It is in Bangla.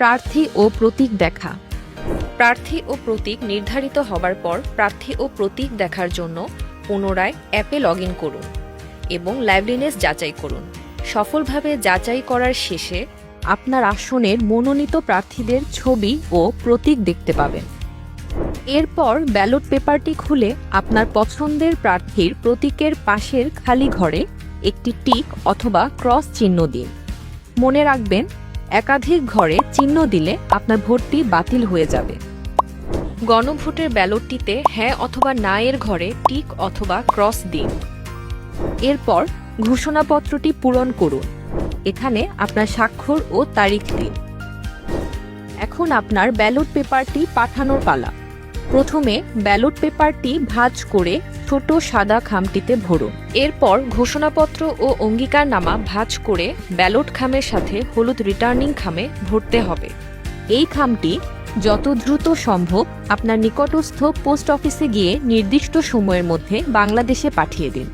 প্রার্থী ও প্রতীক দেখা। প্রার্থী ও প্রতীক নির্ধারিত হবার পর প্রার্থী ও প্রতীক দেখার জন্য পুনরায় অ্যাপে লগ করুন এবং লাইভলিনেস যাচাই করুন। সফলভাবে যাচাই করার শেষে আপনার আসনের মনোনীত প্রার্থীদের ছবি ও প্রতীক দেখতে পাবেন। এরপর ব্যালট পেপারটি খুলে আপনার পছন্দের প্রার্থীর প্রতীকের পাশের খালি ঘরে একটি টিক অথবা ক্রস চিহ্ন দিন। মনে রাখবেন একাধিক ঘরে চিহ্ন দিলে আপনার ভোটটি বাতিল হয়ে যাবে। গণভোটের ব্যালটটিতে হ্যাঁ অথবা না এর ঘরে টিক অথবা ক্রস দিন। এরপর ঘোষণাপত্রটি পূরণ করুন। এখানে আপনার স্বাক্ষর ও তারিখ দিন। এখন আপনার ব্যালট পেপারটি পাঠানোর পালা। প্রথমে ব্যালট পেপারটি ভাজ করে ছোট সাদা খামটিতে ভরুন। এরপর ঘোষণাপত্র ও অঙ্গীকার নামা ভাজ করে ব্যালট খামের সাথে হলুদ রিটার্নিং খামে ভরতে হবে। এই খামটি যত দ্রুত সম্ভব আপনার নিকটস্থ পোস্ট অফিসে গিয়ে নির্দিষ্ট সময়ের মধ্যে বাংলাদেশে পাঠিয়ে দিন।